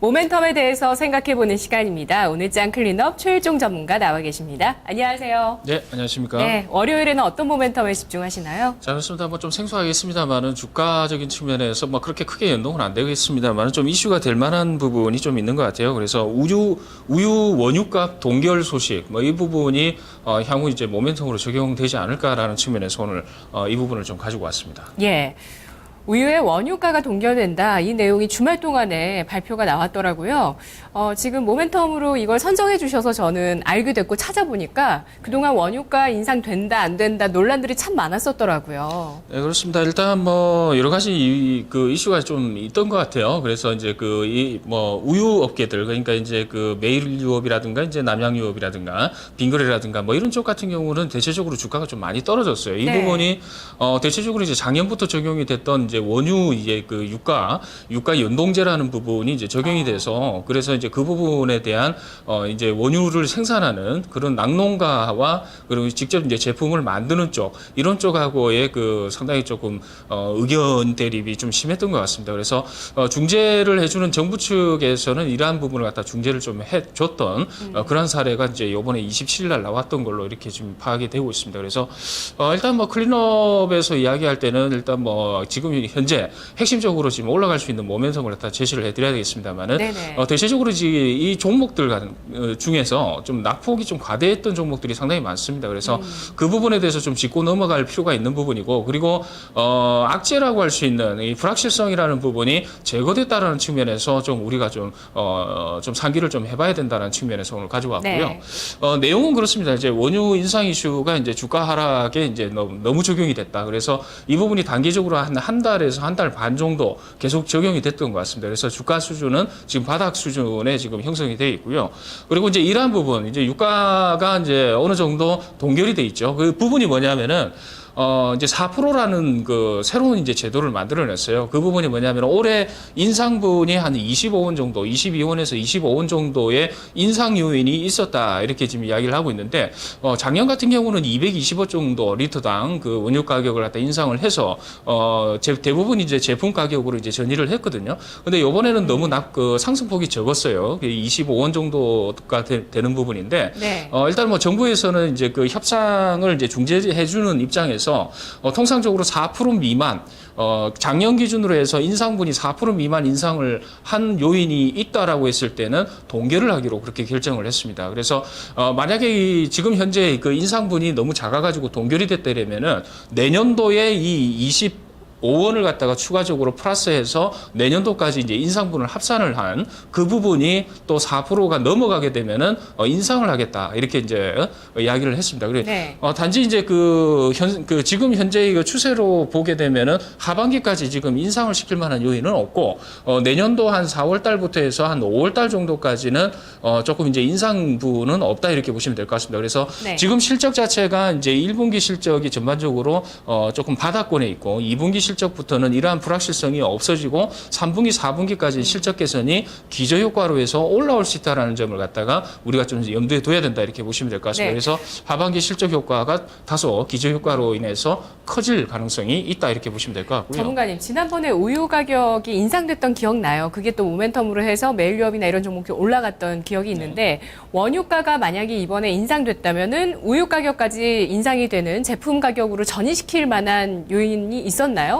모멘텀에 대해서 생각해보는 시간입니다. 오늘 장 클린업 최일종 전문가 나와 계십니다. 안녕하세요. 네, 안녕하십니까. 네, 월요일에는 어떤 모멘텀에 집중하시나요? 자, 그렇습니다. 뭐 좀 생소하겠습니다만은 주가적인 측면에서 뭐 그렇게 크게 연동은 안 되겠습니다만은 좀 이슈가 될 만한 부분이 좀 있는 것 같아요. 그래서 우유 우유 원유값 동결 소식 뭐 이 부분이 어, 향후 이제 모멘텀으로 적용되지 않을까라는 측면에서 오늘 어, 이 부분을 좀 가지고 왔습니다. 예. 우유의 원유가가 동결된다. 이 내용이 주말 동안에 발표가 나왔더라고요. 어, 지금 모멘텀으로 이걸 선정해 주셔서 저는 알게 됐고 찾아보니까 그동안 원유가 인상된다, 안 된다 논란들이 참 많았었더라고요. 네, 그렇습니다. 일단 뭐 여러 가지 이, 그 이슈가 좀 있던 것 같아요. 그래서 이제 그 이 뭐 우유 업계들 그러니까 이제 그 메일 유업이라든가 이제 남양 유업이라든가 빙그레라든가 뭐 이런 쪽 같은 경우는 대체적으로 주가가 좀 많이 떨어졌어요. 이 네. 부분이 어 대체적으로 이제 작년부터 적용이 됐던 이제 원유 이제 그 유가 유가 연동제라는 부분이 이제 적용이 돼서 그래서 이제 그 부분에 대한 어 이제 원유를 생산하는 그런 낙농가와 그리고 직접 이제 제품을 만드는 쪽 이런 쪽하고의 그 상당히 조금 어 의견 대립이 좀 심했던 것 같습니다. 그래서 어 중재를 해주는 정부 측에서는 이러한 부분을 갖다 중재를 좀 해줬던 어 그런 사례가 이제 이번에 27일 날 나왔던 걸로 이렇게 지금 파악이 되고 있습니다. 그래서 어 일단 뭐 클린업에서 이야기할 때는 일단 뭐 지금 현재 핵심적으로 지금 올라갈 수 있는 모멘텀을 갖다 제시를 해드려야 되겠습니다만은. 어, 대체적으로 이, 이 종목들 간- 어, 중에서 좀 낙폭이 좀 과대했던 종목들이 상당히 많습니다. 그래서 그 부분에 대해서 좀 짚고 넘어갈 필요가 있는 부분이고 그리고 어, 악재라고 할 수 있는 이 불확실성이라는 부분이 제거됐다라는 측면에서 좀 우리가 좀, 어, 좀 상기를 좀 해봐야 된다는 측면에서 오늘 가져왔고요. 네. 어, 내용은 그렇습니다. 이제 원유 인상 이슈가 이제 주가 하락에 이제 너무, 너무 적용이 됐다. 그래서 이 부분이 단기적으로 한한달 에서 한 달 반 정도 계속 적용이 됐던 것 같습니다. 그래서 주가 수준은 지금 바닥 수준에 지금 형성이 돼 있고요. 그리고 이제 이러한 부분, 이제 유가가 이제 어느 정도 동결이 돼 있죠. 그 부분이 뭐냐면은 어, 이제 4%라는 그 새로운 이제 제도를 만들어냈어요. 그 부분이 뭐냐면 올해 인상분이 한 25원 정도, 22원에서 25원 정도의 인상 요인이 있었다. 이렇게 지금 이야기를 하고 있는데, 어, 작년 같은 경우는 220원 정도 리터당 그 원유 가격을 갖다 인상을 해서, 어, 제, 대부분 이제 제품 가격으로 이제 전이를 했거든요. 근데 요번에는 너무 낙, 그 상승폭이 적었어요. 25원 정도가 되, 는 부분인데, 네. 어, 일단 뭐 정부에서는 이제 그 협상을 이제 중재해주는 입장에서 어, 통상적으로 4% 미만 어, 작년 기준으로 해서 인상분이 4% 미만 인상을 한 요인이 있다라고 했을 때는 동결을 하기로 그렇게 결정을 했습니다. 그래서 어, 만약에 이 지금 현재 그 인상분이 너무 작아가지고 동결이 됐다면은 내년도에 이 20 5원을 갖다가 추가적으로 플러스해서 내년도까지 이제 인상분을 합산을 한 그 부분이 또 4%가 넘어가게 되면은 어, 인상을 하겠다 이렇게 이제 어, 이야기를 했습니다. 그래 네. 어, 단지 이제 그, 현, 그 지금 현재의 그 추세로 보게 되면은 하반기까지 지금 인상을 시킬 만한 요인은 없고 어, 내년도 한 4월 달부터 해서 한 5월 달 정도까지는 어, 조금 이제 인상분은 없다 이렇게 보시면 될 것 같습니다. 그래서 네. 지금 실적 자체가 이제 1분기 실적이 전반적으로 어, 조금 바닥권에 있고 2분기 실적 부터는 이러한 불확실성이 없어지고 3분기, 4분기까지 실적 개선이 기저 효과로 해서 올라올 수 있다라는 점을 갖다가 우리가 좀 염두에 둬야 된다 이렇게 보시면 될 것 같습니다. 네. 그래서 하반기 실적 효과가 다소 기저 효과로 인해서 커질 가능성이 있다 이렇게 보시면 될 것 같고요. 전문가님, 지난번에 우유 가격이 인상됐던 기억 나요. 그게 또 모멘텀으로 해서 메일유업이나 이런 종목이 올라갔던 기억이 있는데 원유가가 만약에 이번에 인상됐다면은 우유 가격까지 인상이 되는 제품 가격으로 전이시킬 만한 요인이 있었나요?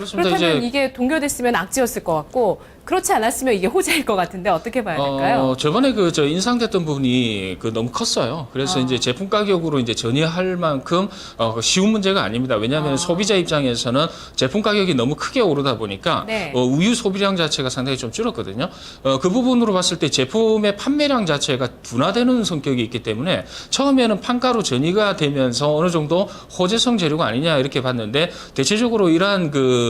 그렇습니다. 그렇다면 이제 이게 동결됐으면 악재였을 것 같고 그렇지 않았으면 이게 호재일 것 같은데 어떻게 봐야 될까요? 어, 저번에 그 저 인상됐던 부분이 그 너무 컸어요. 그래서 아. 이제 제품 가격으로 이제 전이할 만큼 어, 그 쉬운 문제가 아닙니다. 왜냐하면 아. 소비자 입장에서는 제품 가격이 너무 크게 오르다 보니까 네. 어, 우유 소비량 자체가 상당히 좀 줄었거든요. 어, 그 부분으로 봤을 때 제품의 판매량 자체가 둔화되는 성격이 있기 때문에 처음에는 판가로 전이가 되면서 어느 정도 호재성 재료가 아니냐 이렇게 봤는데 대체적으로 이러한 그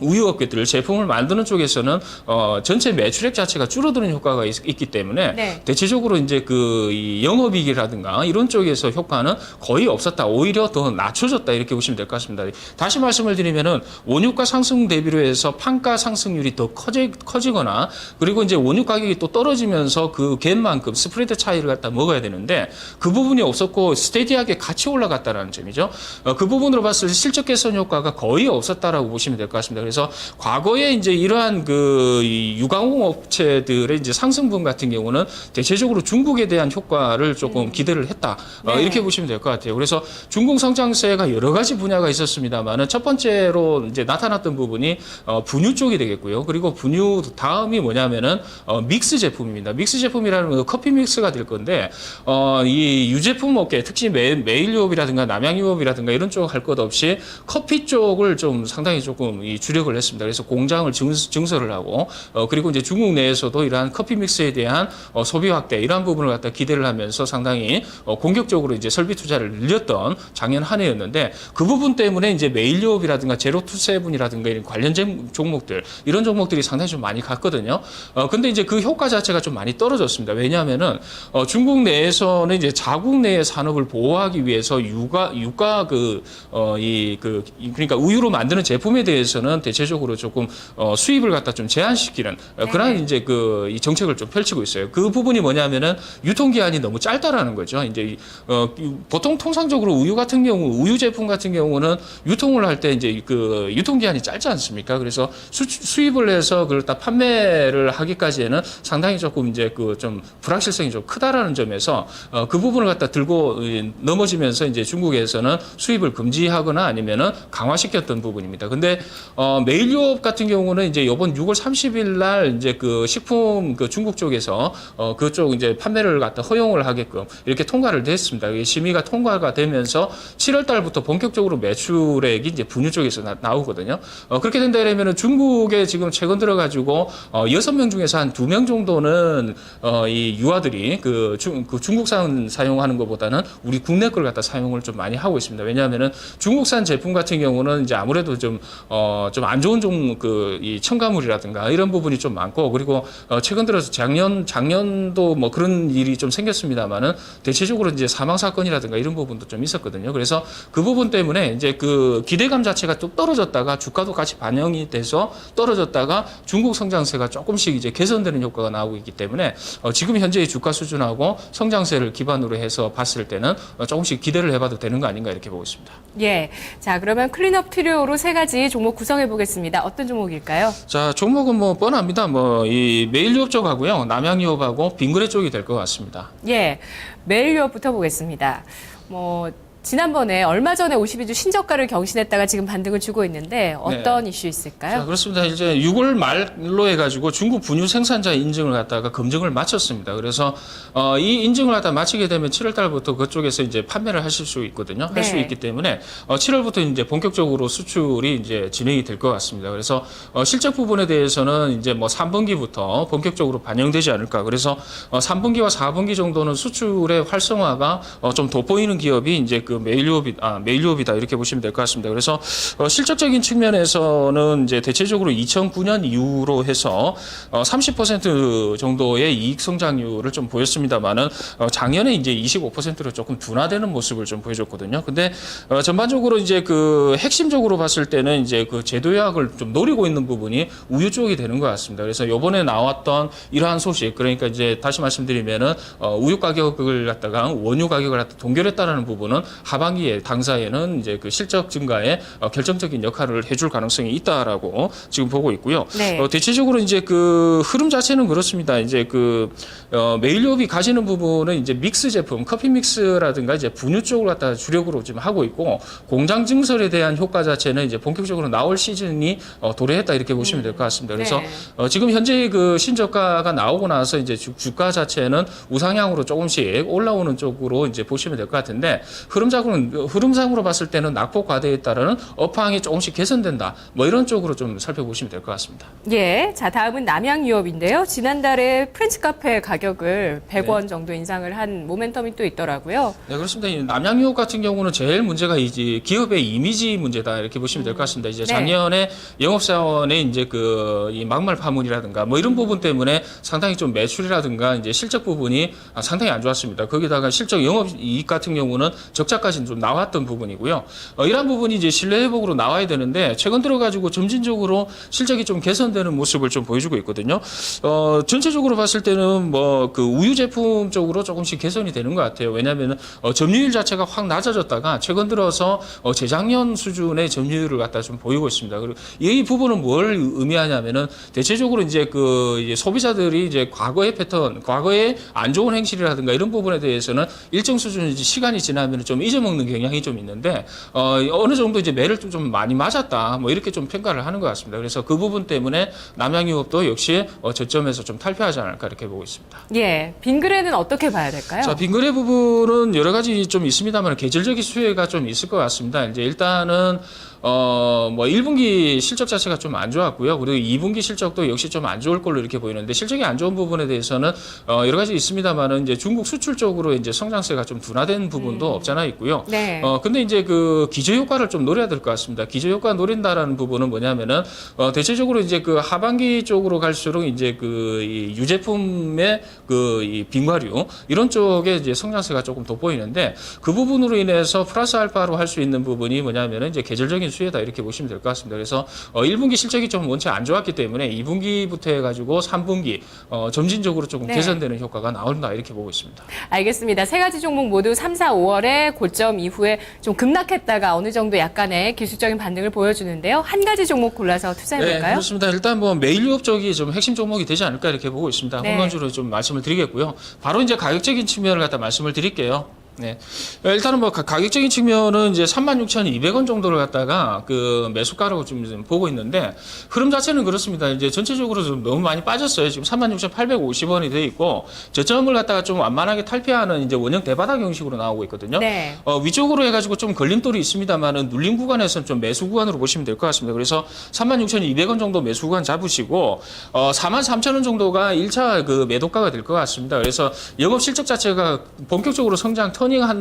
우유 업계들 제품을 만드는 쪽에서는 어, 전체 매출액 자체가 줄어드는 효과가 있, 기 때문에 네. 대체적으로 이제 그이 영업이익이라든가 이런 쪽에서 효과는 거의 없었다. 오히려 더 낮춰졌다 이렇게 보시면 될 것 같습니다. 다시 말씀을 드리면은 원유가 상승 대비로 해서 판가 상승률이 더 커지, 커지거나 그리고 이제 원유 가격이 또 떨어지면서 그 갭만큼 스프레드 차이를 갖다 먹어야 되는데 그 부분이 없었고 스테디하게 같이 올라갔다라는 점이죠. 어, 그 부분으로 봤을 때 실적 개선 효과가 거의 없었다라고 보시면 될 것 같습니다. 그래서 과거에 이제 이러한 그이 유가공 업체들의 이제 상승분 같은 경우는 대체적으로 중국에 대한 효과를 조금 기대를 했다. 어, 네. 이렇게 보시면 될 것 같아요. 그래서 중국 성장세가 여러 가지 분야가 있었습니다만은 첫 번째로 이제 나타났던 부분이 어, 분유 쪽이 되겠고요. 그리고 분유 다음이 뭐냐면은 어, 믹스 제품입니다. 믹스 제품이라는 건 커피 믹스가 될 건데 어, 이 유제품 업계 특히 매, 메일 유업이라든가 남양 유업이라든가 이런 쪽 할 것 없이 커피 쪽을 좀 상당히 조금 이 주력을 했습니다. 그래서 공장을 증, 증설을 하고 어, 그리고 이제 중국 내에서도 이러한 커피 믹스에 대한 어, 소비 확대 이러한 부분을 갖다 기대를 하면서 상당히 어, 공격적으로 이제 설비 투자를 늘렸던 작년 한 해였는데 그 부분 때문에 이제 메일 유업이라든가 제로 투 세븐이라든가 이런 관련 제- 종목들 이런 종목들이 상당히 좀 많이 갔거든요. 어, 근데 이제 그 효과 자체가 좀 많이 떨어졌습니다. 왜냐하면은 어, 중국 내에서는 이제 자국 내의 산업을 보호하기 위해서 유가 유가 그 어, 이 그 그러니까 우유로 만드는 제품에 대해서는 대체적으로 조금 어, 수입을 갖다 좀 제한시키는 어, 그런 이제 그 이 정책을 좀 펼치고 있어요. 그 부분이 뭐냐면은 유통기한이 너무 짧다라는 거죠. 이제 이, 어, 이- 보통 통상적으로 우유 같은 경우 우유 제품 같은 경우는 유통을 할 때 이제 그 유통기한이 짧지 않습니까? 그래서 수, 수입을 해서 그걸 다 판매를 하기까지에는 상당히 조금 이제 그 좀 불확실성이 좀 크다라는 점에서 어, 그 부분을 갖다 들고 이, 넘어지면서 이제 중국에서는 수입을 금지하거나 아니면은 강화시켰던 부분입니다. 근데 어, 메일 유업 같은 경우는 이제 이번 6월 30일 날 이제 그 식품 그 중국 쪽에서 어, 그쪽 이제 판매를 갖다 허용을 하게끔 이렇게 통과를 됐습니다. 심의가 통과가 되면서 7월 달부터 본격적으로 매출액이 이제 분유 쪽에서 나, 오거든요 어, 그렇게 된다 그러면은 중국에 지금 최근 들어가지고 어, 6명 중에서 한 2명 정도는 어, 이 유아들이 그, 중, 그 중국산 사용하는 것보다는 우리 국내 걸 갖다 사용을 좀 많이 하고 있습니다. 왜냐하면은 중국산 제품 같은 경우는 이제 아무래도 좀, 어, 좀안 좋은 좀 그, 이 첨가물이라든가 이런 부분이 좀 많고 그리고 어, 최근 들어서 작년, 작년도 뭐 그런 일이 좀 생겼습니다만은 대체적으로 이제 사망 사건이라든가 이런 부분도 좀 있었거든요. 그래서 그 부분 때문에 이제 그 기대감 자체가 좀 떨어졌다가 주가도 같이 반영이 돼서 떨어졌다가 중국 성장세가 조금씩 이제 개선되는 효과가 나오고 있기 때문에 어, 지금 현재의 주가 수준하고 성장세를 기반으로 해서 봤을 때는 어, 조금씩 기대를 해봐도 되는 거 아닌가 이렇게 보고 있습니다. 예. 자, 그러면 클린업 트리오로 세 가지 종목 구성해 보겠습니다. 어떤 종목일까요? 자, 종목은 뭐 뻔합니다. 뭐 이 메일 유업 쪽하고요, 남양 유업하고 빙그레 쪽이 될 것 같습니다. 예. 매일 유업부터 보겠습니다. 뭐 지난번에 얼마 전에 52주 신저가를 경신했다가 지금 반등을 주고 있는데 어떤 이슈 자, 있을까요? 그렇습니다. 이제 6월 말로 해가지고 중국 분유 생산자 인증을 갖다가 검증을 마쳤습니다. 그래서 어, 이 인증을 갖다 마치게 되면 7월 달부터 그쪽에서 이제 판매를 하실 수 있거든요. 할수 네. 있기 때문에 어, 7월부터 이제 본격적으로 수출이 이제 진행이 될 것 같습니다. 그래서 어, 실적 부분에 대해서는 이제 뭐 3분기부터 본격적으로 반영되지 않을까. 그래서 어, 3분기와 4분기 정도는 수출의 활성화가 어, 좀 돋보이는 기업이 이제 그 메일 유업이 아 메일 유업이다 이렇게 보시면 될 것 같습니다. 그래서 어, 실적적인 측면에서는 이제 대체적으로 2009년 이후로 해서 어, 30% 정도의 이익 성장률을 좀 보였습니다만은 어, 작년에 이제 25%로 조금 둔화되는 모습을 좀 보여줬거든요. 근데 어, 전반적으로 이제 그 핵심적으로 봤을 때는 이제 그 제도 요약을 좀 노리고 있는 부분이 우유 쪽이 되는 것 같습니다. 그래서 요번에 나왔던 이러한 소식 그러니까 이제 다시 말씀드리면은 어, 우유 가격을 갖다가 원유 가격을 갖다 동결했다라는 부분은 하반기에 당사에는 이제 그 실적 증가에 어, 결정적인 역할을 해줄 가능성이 있다라고 지금 보고 있고요. 네. 어, 대체적으로 이제 그 흐름 자체는 그렇습니다. 이제 그 어, 메일유업이 가지는 부분은 이제 믹스 제품, 커피 믹스라든가 이제 분유 쪽을 갖다 주력으로 지금 하고 있고 공장 증설에 대한 효과 자체는 이제 본격적으로 나올 시즌이 어, 도래했다 이렇게 보시면 될 것 같습니다. 그래서 네. 어, 지금 현재 그 신저가가 나오고 나서 이제 주, 주가 자체는 우상향으로 조금씩 올라오는 쪽으로 이제 보시면 될 것 같은데 흐름 상으로 흐름상으로 봤을 때는 낙폭 과대에 따르는 업황이 조금씩 개선된다. 뭐 이런 쪽으로 좀 살펴보시면 될 것 같습니다. 예. 자, 다음은 남양 유업인데요. 지난달에 프렌치 카페 가격을 100원 정도 인상을 한 모멘텀이 또 있더라고요. 네, 그렇습니다. 이 남양유업 같은 경우는 제일 문제가 이제 기업의 이미지 문제다 이렇게 보시면 될 것 같습니다. 이제 네. 작년에 영업사원의 이제 그 이 막말 파문이라든가 뭐 이런 부분 때문에 상당히 좀 매출이라든가 이제 실적 부분이 아, 상당히 안 좋았습니다. 거기다가 실적 영업 이익 같은 경우는 적자 입자까지는 좀 나왔던 부분이고요. 어, 이러한 부분이 이제 신뢰 회복으로 나와야 되는데 최근 들어가지고 점진적으로 실적이 좀 개선되는 모습을 좀 보여주고 있거든요. 어, 전체적으로 봤을 때는 뭐 그 우유 제품 쪽으로 조금씩 개선이 되는 것 같아요. 왜냐하면 어, 점유율 자체가 확 낮아졌다가 최근 들어서 어, 재작년 수준의 점유율을 갖다 좀 보이고 있습니다. 그리고 이 부분은 뭘 의미하냐면은 대체적으로 이제 그 이제 소비자들이 이제 과거의 패턴, 과거의 안 좋은 행실이라든가 이런 부분에 대해서는 일정 수준 이제 시간이 지나면 좀 잊어먹는 경향이 좀 있는데 어, 어느 정도 이제 매를 좀- 좀 많이 맞았다 뭐 이렇게 좀 평가를 하는 것 같습니다. 그래서 그 부분 때문에 남양유업도 역시 어, 저점에서 좀 탈피하지 않을까 이렇게 보고 있습니다. 예, 빈그레는 어떻게 봐야 될까요? 자, 빈거래 부분은 여러 가지 좀 있습니다만 계절적인 수혜가 좀 있을 것 같습니다. 이제 일단은 어, 뭐 1분기 실적 자체가 좀 안 좋았고요. 그리고 2분기 실적도 역시 좀 안 좋을 걸로 이렇게 보이는데 실적이 안 좋은 부분에 대해서는 어, 여러 가지 있습니다만은 이제 중국 수출 쪽으로 이제 성장세가 좀 둔화된 부분도 없잖아 있고요. 네. 어, 근데 이제 그 기저 효과를 좀 노려야 될 것 같습니다. 기저 효과 노린다라는 부분은 뭐냐면은 어, 대체적으로 이제 그 하반기 쪽으로 갈수록 이제 그 이 유제품의 그 이 빙과류 이런 쪽에 이제 성장세가 조금 돋보이는데 그 부분으로 인해서 플러스 알파로 할 수 있는 부분이 뭐냐면은 이제 계절적인 수혜다 이렇게 보시면 될 것 같습니다. 그래서 어, 1분기 실적이 좀 원체 안 좋았기 때문에 2분기부터 해가지고 3분기 어, 점진적으로 조금 네. 개선되는 효과가 나온다 이렇게 보고 있습니다. 알겠습니다. 세 가지 종목 모두 3, 4, 5월에 고점 이후에 좀 급락했다가 어느 정도 약간의 기술적인 반등을 보여주는데요. 한 가지 종목 골라서 네, 투자해볼까요? 그렇습니다. 일단 뭐 메일 유업 쪽이 좀 핵심 종목이 되지 않을까 이렇게 보고 있습니다. 네. 홈런주로 좀 말씀을 드리겠고요. 바로 이제 가격적인 측면을 갖다 말씀을 드릴게요. 네. 일단은 뭐 가- 가격적인 측면은 이제 36,200원 정도를 갖다가 그 매수가라고 좀 보고 있는데 흐름 자체는 그렇습니다. 이제 전체적으로 좀 너무 많이 빠졌어요. 지금 36,850원이 돼 있고 저점을 갖다가 좀 완만하게 탈피하는 이제 원형 대바닥 형식으로 나오고 있거든요. 네. 어, 위쪽으로 해가지고 좀 걸림돌이 있습니다만은 눌림 구간에서는 좀 매수 구간으로 보시면 될 것 같습니다. 그래서 36,200원 정도 매수 구간 잡으시고 어, 43,000원 정도가 1차 그 매도가가 될 것 같습니다. 그래서 영업 실적 자체가 본격적으로 성장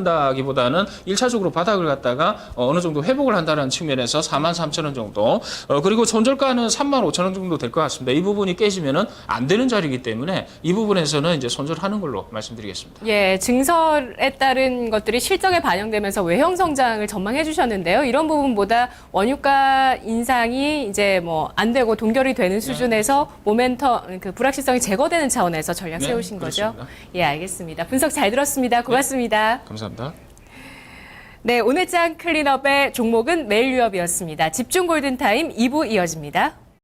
터닝한다기보다는 1차적으로 바닥을 갖다가 어, 어느 정도 회복을 한다는 측면에서 43,000원 정도 어, 그리고 손절가는 35,000원 정도 될 것 같습니다. 이 부분이 깨지면은 안 되는 자리이기 때문에 이 부분에서는 이제 손절하는 걸로 말씀드리겠습니다. 예, 증설에 따른 것들이 실적에 반영되면서 외형 성장을 전망해 주셨는데요. 이런 부분보다 원유가 인상이 이제 뭐 안 되고 동결이 되는 수준에서 모멘텀 그 불확실성이 제거되는 차원에서 전략 네, 세우신 거죠. 그렇습니다. 예, 알겠습니다. 분석 잘 들었습니다. 고맙습니다. 감사합니다. 네, 오늘장 클린업의 종목은 메일 유업이었습니다. 집중 골든타임 2부 이어집니다.